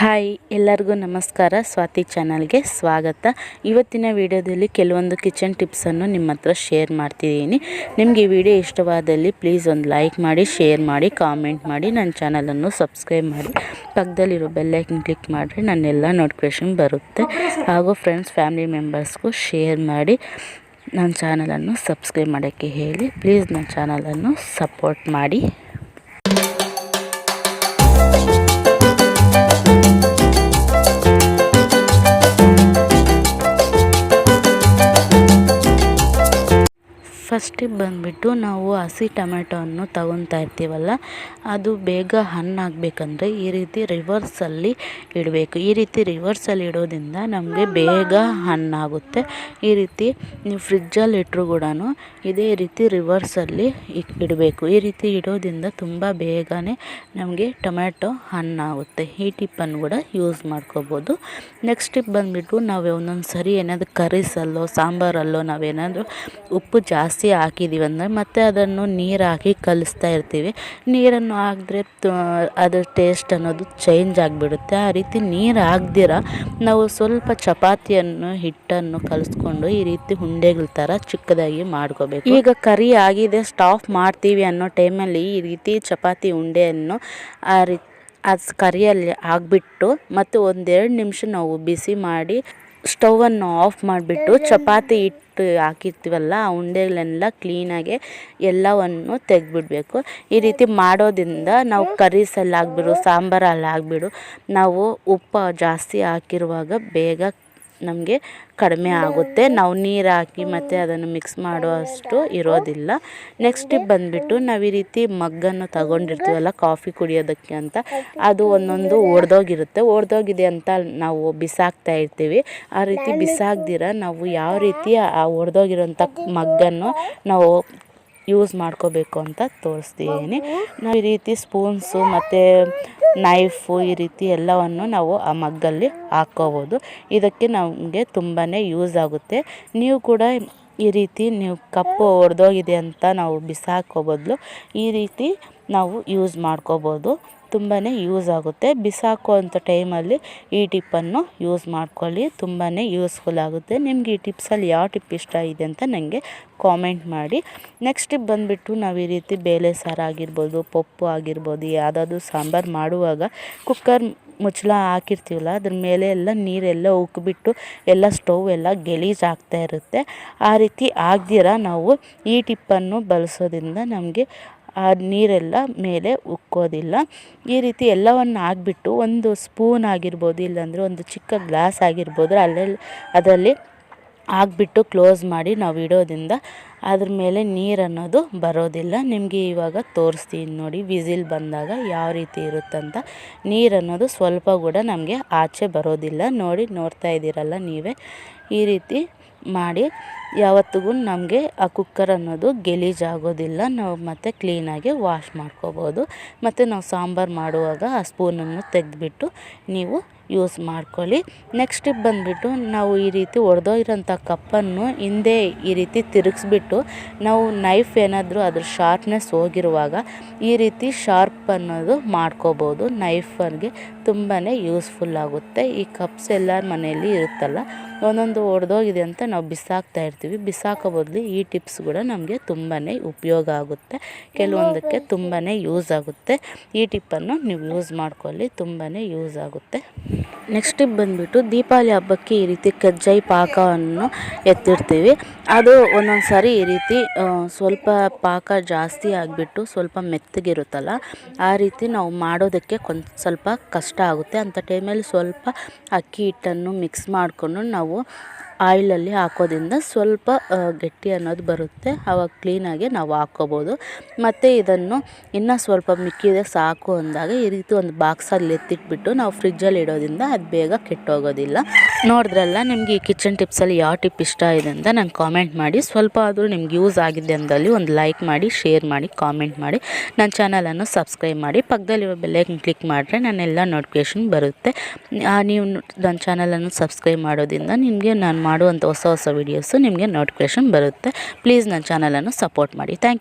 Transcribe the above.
Hi, ಎಲ್ಲರಿಗೂ ನಮಸ್ಕಾರ. ಸ್ವಾತಿ ಚಾನಲ್ಗೆ ಸ್ವಾಗತ. ಇವತ್ತಿನ ವಿಡಿಯೋದಲ್ಲಿ ಕೆಲವೊಂದು ಕಿಚನ್ ಟಿಪ್ಸನ್ನು ನಿಮ್ಮ ಹತ್ರ ಶೇರ್ ಮಾಡ್ತಿದ್ದೀನಿ. ನಿಮಗೆ ವಿಡಿಯೋ ಇಷ್ಟವಾದಲ್ಲಿ ಪ್ಲೀಸ್ ಒಂದು ಲೈಕ್ ಮಾಡಿ, ಶೇರ್ ಮಾಡಿ, ಕಾಮೆಂಟ್ ಮಾಡಿ, ನನ್ನ ಚಾನಲನ್ನು ಸಬ್ಸ್ಕ್ರೈಬ್ ಮಾಡಿ. ಪಕ್ಕದಲ್ಲಿರೋ ಬೆಲ್ಲೈಕನ್ ಕ್ಲಿಕ್ ಮಾಡಿರಿ ನನ್ನೆಲ್ಲ ನೋಟಿಫಿಕೇಷನ್ ಬರುತ್ತೆ. ಹಾಗೂ ಫ್ರೆಂಡ್ಸ್, ಫ್ಯಾಮಿಲಿ ಮೆಂಬರ್ಸ್ಗೂ ಶೇರ್ ಮಾಡಿ, ನನ್ನ ಚಾನಲನ್ನು ಸಬ್ಸ್ಕ್ರೈಬ್ ಮಾಡೋಕ್ಕೆ ಹೇಳಿ. ಪ್ಲೀಸ್ ನನ್ನ ಚಾನಲನ್ನು ಸಪೋರ್ಟ್ ಮಾಡಿ. ಫಸ್ಟಿಗೆ ಬಂದುಬಿಟ್ಟು ನಾವು ಹಸಿ ಟೊಮೆಟೊವನ್ನು ತಗೊತಾ ಇರ್ತೀವಲ್ಲ, ಅದು ಬೇಗ ಹಣ್ಣಾಗಬೇಕಂದ್ರೆ ಈ ರೀತಿ ರಿವರ್ಸಲ್ಲಿ ಇಡಬೇಕು. ಈ ರೀತಿ ರಿವರ್ಸಲ್ಲಿ ಇಡೋದ್ರಿಂದ ನಮಗೆ ಬೇಗ ಹಣ್ಣಾಗುತ್ತೆ ಈ ರೀತಿ ನೀವು ಫ್ರಿಜ್ಜಲ್ಲಿ ಇಟ್ಟರು ಕೂಡ ಇದೇ ರೀತಿ ರಿವರ್ಸಲ್ಲಿ ಇಡಬೇಕು. ಈ ರೀತಿ ಇಡೋದ್ರಿಂದ ತುಂಬ ಬೇಗನೆ ನಮಗೆ ಟೊಮೆಟೊ ಹಣ್ಣಾಗುತ್ತೆ ಈ ಟಿಪ್ಪನ್ನು ಕೂಡ ಯೂಸ್ ಮಾಡ್ಕೋಬೋದು. ನೆಕ್ಸ್ಟ್ ಟಿಪ್ ಬಂದುಬಿಟ್ಟು ನಾವು ಒಂದೊಂದು ಸರಿ ಏನಾದರೂ ಕರಿಸಲ್ಲೋ ಸಾಂಬಾರಲ್ಲೋ ನಾವೇನಾದರೂ ಉಪ್ಪು ಜಾಸ್ತಿ ಜಾಸ್ತಿ ಹಾಕಿದ್ದೀವಿ ಅಂದರೆ ಮತ್ತೆ ಅದನ್ನು ನೀರು ಹಾಕಿ ಕಲಿಸ್ತಾ ಇರ್ತೀವಿ. ನೀರನ್ನು ಹಾಕಿದ್ರೆ ಅದರ ಟೇಸ್ಟ್ ಅನ್ನೋದು ಚೇಂಜ್ ಆಗಿಬಿಡುತ್ತೆ. ಆ ರೀತಿ ನೀರು ಹಾಕ್ದಿರ ನಾವು ಸ್ವಲ್ಪ ಚಪಾತಿಯನ್ನು, ಹಿಟ್ಟನ್ನು ಕಲಿಸ್ಕೊಂಡು ಈ ರೀತಿ ಉಂಡೆಗಳ ಥರ ಚಿಕ್ಕದಾಗಿ ಮಾಡ್ಕೋಬೇಕು. ಈಗ ಕರಿ ಆಗಿದೆ ಸ್ಟಾಫ್ ಮಾಡ್ತೀವಿ ಅನ್ನೋ ಟೈಮಲ್ಲಿ ಈ ರೀತಿ ಚಪಾತಿ ಉಂಡೆಯನ್ನು ಆ ರೀತಿ ಅದು ಕರಿಯಲ್ಲಿ ಹಾಕ್ಬಿಟ್ಟು ಮತ್ತು ಒಂದೆರಡು ನಿಮಿಷ ನಾವು ಬಿಸಿ ಮಾಡಿ ಸ್ಟವನ್ನು ಆಫ್ ಮಾಡಿಬಿಟ್ಟು ಚಪಾತಿ ಹಿಟ್ಟು ಹಾಕಿರ್ತೀವಲ್ಲ ಆ ಉಂಡೆಗಳನ್ನೆಲ್ಲ ಕ್ಲೀನಾಗೆ ಎಲ್ಲವನ್ನು ತೆಗೆದ್ಬಿಡ್ಬೇಕು. ಈ ರೀತಿ ಮಾಡೋದ್ರಿಂದ ನಾವು ಕರೀಸಲ್ಲಾಗ್ಬಿಡು ಸಾಂಬಾರಲ್ಲಾಗ್ಬಿಡು ನಾವು ಉಪ್ಪು ಜಾಸ್ತಿ ಹಾಕಿರುವಾಗ ಬೇಗ ನಮಗೆ ಕಡಿಮೆ ಆಗುತ್ತೆ. ನಾವು ನೀರು ಹಾಕಿ ಮತ್ತು ಅದನ್ನು ಮಿಕ್ಸ್ ಮಾಡುವಷ್ಟು ಇರೋದಿಲ್ಲ. ನೆಕ್ಸ್ಟ್ ಬಂದುಬಿಟ್ಟು ನಾವು ಈ ರೀತಿ ಮಗ್ಗನ್ನು ತಗೊಂಡಿರ್ತೀವಲ್ಲ, ಕಾಫಿ ಕುಡಿಯೋದಕ್ಕೆ ಅಂತ, ಅದು ಒಂದೊಂದು ಒಡೆದೋಗಿರುತ್ತೆ ಒಡೆದೋಗಿದೆ ಅಂತ ನಾವು ಬಿಸಾಕ್ತಾ ಇರ್ತೀವಿ. ಆ ರೀತಿ ಬಿಸಾಕ್ದಿರ ನಾವು ಯಾವ ರೀತಿ ಆ ಒಡೆದೋಗಿರೋಂಥ ಮಗ್ಗನ್ನು ನಾವು ಯೂಸ್ ಮಾಡ್ಕೋಬೇಕು ಅಂತ ತೋರಿಸ್ತಿದ್ದೀನಿ. ನಾವು ಈ ರೀತಿ ಸ್ಪೂನ್ಸು ಮತ್ತು ನೈಫು ಈ ರೀತಿ ಎಲ್ಲವನ್ನು ನಾವು ಆ ಮಗ್ಗಲ್ಲಿ ಹಾಕ್ಕೋಬೋದು ಇದಕ್ಕೆ ನಮಗೆ ತುಂಬಾ ಯೂಸ್ ಆಗುತ್ತೆ. ನೀವು ಕೂಡ ಈ ರೀತಿ ನೀವು ಕಪ್ಪು ಒಡೆದೋಗಿದೆ ಅಂತ ನಾವು ಬಿಸಾಕೋ ಬದಲು ಈ ರೀತಿ ನಾವು ಯೂಸ್ ಮಾಡ್ಕೋಬೋದು. ತುಂಬಾ ಯೂಸ್ ಆಗುತ್ತೆ. ಬಿಸಾಕುವಂಥ ಟೈಮಲ್ಲಿ ಈ ಟಿಪ್ಪನ್ನು ಯೂಸ್ ಮಾಡ್ಕೊಳ್ಳಿ. ತುಂಬಾ ಯೂಸ್ಫುಲ್ ಆಗುತ್ತೆ. ನಿಮ್ಗೆ ಈ ಟಿಪ್ಸಲ್ಲಿ ಯಾವ ಟಿಪ್ ಇಷ್ಟ ಇದೆ ಅಂತ ನನಗೆ ಕಾಮೆಂಟ್ ಮಾಡಿ. ನೆಕ್ಸ್ಟ್ ಟಿಪ್ ಬಂದುಬಿಟ್ಟು ನಾವು ಈ ರೀತಿ ಬೇಳೆ ಸಾರು ಆಗಿರ್ಬೋದು, ಪಪ್ಪು ಆಗಿರ್ಬೋದು, ಯಾವುದಾದ್ರು ಸಾಂಬಾರು ಮಾಡುವಾಗ ಕುಕ್ಕರ್ ಮುಚ್ಚಳ ಹಾಕಿರ್ತೀವಲ್ಲ, ಅದ್ರ ಮೇಲೆ ಎಲ್ಲ ನೀರೆಲ್ಲ ಉಕ್ಕಿಬಿಟ್ಟು ಎಲ್ಲ ಸ್ಟವ್ ಎಲ್ಲ ಗಲೀಜು ಇರುತ್ತೆ. ಆ ರೀತಿ ಆಗದಿರ ನಾವು ಈ ಟಿಪ್ಪನ್ನು ಬಳಸೋದ್ರಿಂದ ನಮಗೆ ಆ ನೀರೆಲ್ಲ ಮೇಲೆ ಉಕ್ಕೋದಿಲ್ಲ. ಈ ರೀತಿ ಎಲ್ಲವನ್ನು ಹಾಕ್ಬಿಟ್ಟು ಒಂದು ಸ್ಪೂನ್ ಆಗಿರ್ಬೋದು, ಇಲ್ಲಾಂದರೆ ಒಂದು ಚಿಕ್ಕ ಗ್ಲಾಸ್ ಆಗಿರ್ಬೋದು ಅಲ್ಲೇ ಅದರಲ್ಲಿ ಹಾಕ್ಬಿಟ್ಟು ಕ್ಲೋಸ್ ಮಾಡಿ ನಾವು ಇಡೋದ್ರಿಂದ ಅದ್ರ ಮೇಲೆ ನೀರು ಅನ್ನೋದು ಬರೋದಿಲ್ಲ. ನಿಮಗೆ ಇವಾಗ ತೋರಿಸ್ತೀನಿ ನೋಡಿ, ವಿಸಿಲ್ ಬಂದಾಗ ಯಾವ ರೀತಿ ಇರುತ್ತಂತ. ನೀರು ಅನ್ನೋದು ಸ್ವಲ್ಪ ಕೂಡ ನಮಗೆ ಆಚೆ ಬರೋದಿಲ್ಲ. ನೋಡಿ, ನೋಡ್ತಾ ಇದ್ದೀರಲ್ಲ ನೀವೇ. ಈ ರೀತಿ ಮಾಡಿ ಯಾವತ್ತಿಗೂ ನಮಗೆ ಆ ಕುಕ್ಕರ್ ಅನ್ನೋದು ಗಲೀಜಾಗೋದಿಲ್ಲ. ನಾವು ಮತ್ತೆ ಕ್ಲೀನಾಗಿ ವಾಶ್ ಮಾಡ್ಕೋಬೋದು. ಮತ್ತು ನಾವು ಸಾಂಬಾರು ಮಾಡುವಾಗ ಆ ಸ್ಪೂನನ್ನು ತೆಗೆದ್ಬಿಟ್ಟು ನೀವು ಯೂಸ್ ಮಾಡ್ಕೊಳ್ಳಿ. ನೆಕ್ಸ್ಟ್ ಬಂದುಬಿಟ್ಟು ನಾವು ಈ ರೀತಿ ಒಡೆದೋಗಿರೋಂಥ ಕಪ್ಪನ್ನು ಹಿಂದೆ ಈ ರೀತಿ ತಿರುಗಿಸ್ಬಿಟ್ಟು ನಾವು ನೈಫ್ ಏನಾದರೂ ಅದ್ರ ಶಾರ್ಪ್ನೆಸ್ ಹೋಗಿರುವಾಗ ಈ ರೀತಿ ಶಾರ್ಪ್ ಅನ್ನೋದು ಮಾಡ್ಕೋಬೋದು. ನೈಫನ್ಗೆ ತುಂಬಾ ಯೂಸ್ಫುಲ್ ಆಗುತ್ತೆ. ಈ ಕಪ್ಸ್ ಎಲ್ಲರ ಮನೆಯಲ್ಲಿ ಇರುತ್ತಲ್ಲ, ಒಂದೊಂದು ಒಡೆದೋಗಿದೆ ಅಂತ ನಾವು ಬಿಸಾಕ್ತಾ ಇರ್ತೀವಿ. ಬಿಸಾಕೋ ಬದಲು ಈ ಟಿಪ್ಸ್ ಕೂಡ ನಮಗೆ ತುಂಬಾ ಉಪಯೋಗ ಆಗುತ್ತೆ. ಕೆಲವೊಂದಕ್ಕೆ ತುಂಬಾ ಯೂಸ್ ಆಗುತ್ತೆ. ಈ ಟಿಪ್ಪನ್ನು ನೀವು ಯೂಸ್ ಮಾಡ್ಕೊಳ್ಳಿ ತುಂಬಾ ಯೂಸ್ ಆಗುತ್ತೆ. ನೆಕ್ಸ್ಟ್ ಬಂದುಬಿಟ್ಟು ದೀಪಾವಳಿ ಹಬ್ಬಕ್ಕೆ ಈ ರೀತಿ ಕಜ್ಜಾಯಿ ಪಾಕವನ್ನು ಎತ್ತಿರ್ತೀವಿ ಅದು ಒಂದೊಂದು ಸಾರಿ ಈ ರೀತಿ ಸ್ವಲ್ಪ ಪಾಕ ಜಾಸ್ತಿ ಆಗಿಬಿಟ್ಟು ಸ್ವಲ್ಪ ಮೆತ್ತಗಿರುತ್ತಲ್ಲ, ಆ ರೀತಿ ನಾವು ಮಾಡೋದಕ್ಕೆ ಕೊಂಚ ಸ್ವಲ್ಪ ಕಷ್ಟ ಆಗುತ್ತೆ. ಅಂಥ ಟೈಮಲ್ಲಿ ಸ್ವಲ್ಪ ಅಕ್ಕಿ ಹಿಟ್ಟನ್ನು ಮಿಕ್ಸ್ ಮಾಡಿಕೊಂಡು ನಾವು ಆಯಿಲಲ್ಲಿ ಹಾಕೋದ್ರಿಂದ ಸ್ವಲ್ಪ ಗಟ್ಟಿ ಅನ್ನೋದು ಬರುತ್ತೆ. ಆವಾಗ ಕ್ಲೀನಾಗಿ ನಾವು ಹಾಕ್ಕೋಬೋದು ಮತ್ತು ಇದನ್ನು ಇನ್ನೂ ಸ್ವಲ್ಪ ಮಿಕ್ಕಿದೆ ಸಾಕು ಅಂದಾಗ ಈ ರೀತಿ ಒಂದು ಬಾಕ್ಸಲ್ಲಿ ಎತ್ತಿಟ್ಬಿಟ್ಟು ನಾವು ಫ್ರಿಜ್ಜಲ್ಲಿ ಇಡೋದ್ರಿಂದ ಅದು ಬೇಗ ಕೆಟ್ಟೋಗೋದಿಲ್ಲ. ನೋಡಿದ್ರಲ್ಲ, ನಿಮಗೆ ಈ ಕಿಚನ್ ಟಿಪ್ಸಲ್ಲಿ ಯಾವ ಟಿಪ್ ಇಷ್ಟ ಇದೆ ಅಂತ ನಂಗೆ ಕಾಮೆಂಟ್ ಮಾಡಿ. ಸ್ವಲ್ಪ ಆದರೂ ನಿಮ್ಗೆ ಯೂಸ್ ಆಗಿದೆ ಅಂದಲ್ಲಿ ಒಂದು ಲೈಕ್ ಮಾಡಿ, ಶೇರ್ ಮಾಡಿ, ಕಾಮೆಂಟ್ ಮಾಡಿ. ನನ್ನ ಚಾನಲನ್ನು ಸಬ್ಸ್ಕ್ರೈಬ್ ಮಾಡಿ. ಪಕ್ಕದಲ್ಲಿರೋ ಬೆಲ್ಲೈಕನ್ ಕ್ಲಿಕ್ ಮಾಡಿದ್ರೆ ನಾನೆಲ್ಲ ನೋಟಿಫಿಕೇಶನ್ ಬರುತ್ತೆ. ನೀವು ನನ್ನ ಚಾನಲನ್ನು ಸಬ್ಸ್ಕ್ರೈಬ್ ಮಾಡೋದ್ರಿಂದ ನಿಮಗೆ ನಾನು ಮಾಡುವಂಥ ಹೊಸ ಹೊಸ ವೀಡಿಯೋಸು ನಿಮಗೆ ನೋಟಿಫಿಕೇಷನ್ ಬರುತ್ತೆ. ಪ್ಲೀಸ್ ನನ್ನ ಚಾನಲನ್ನು ಸಪೋರ್ಟ್ ಮಾಡಿ. Thank you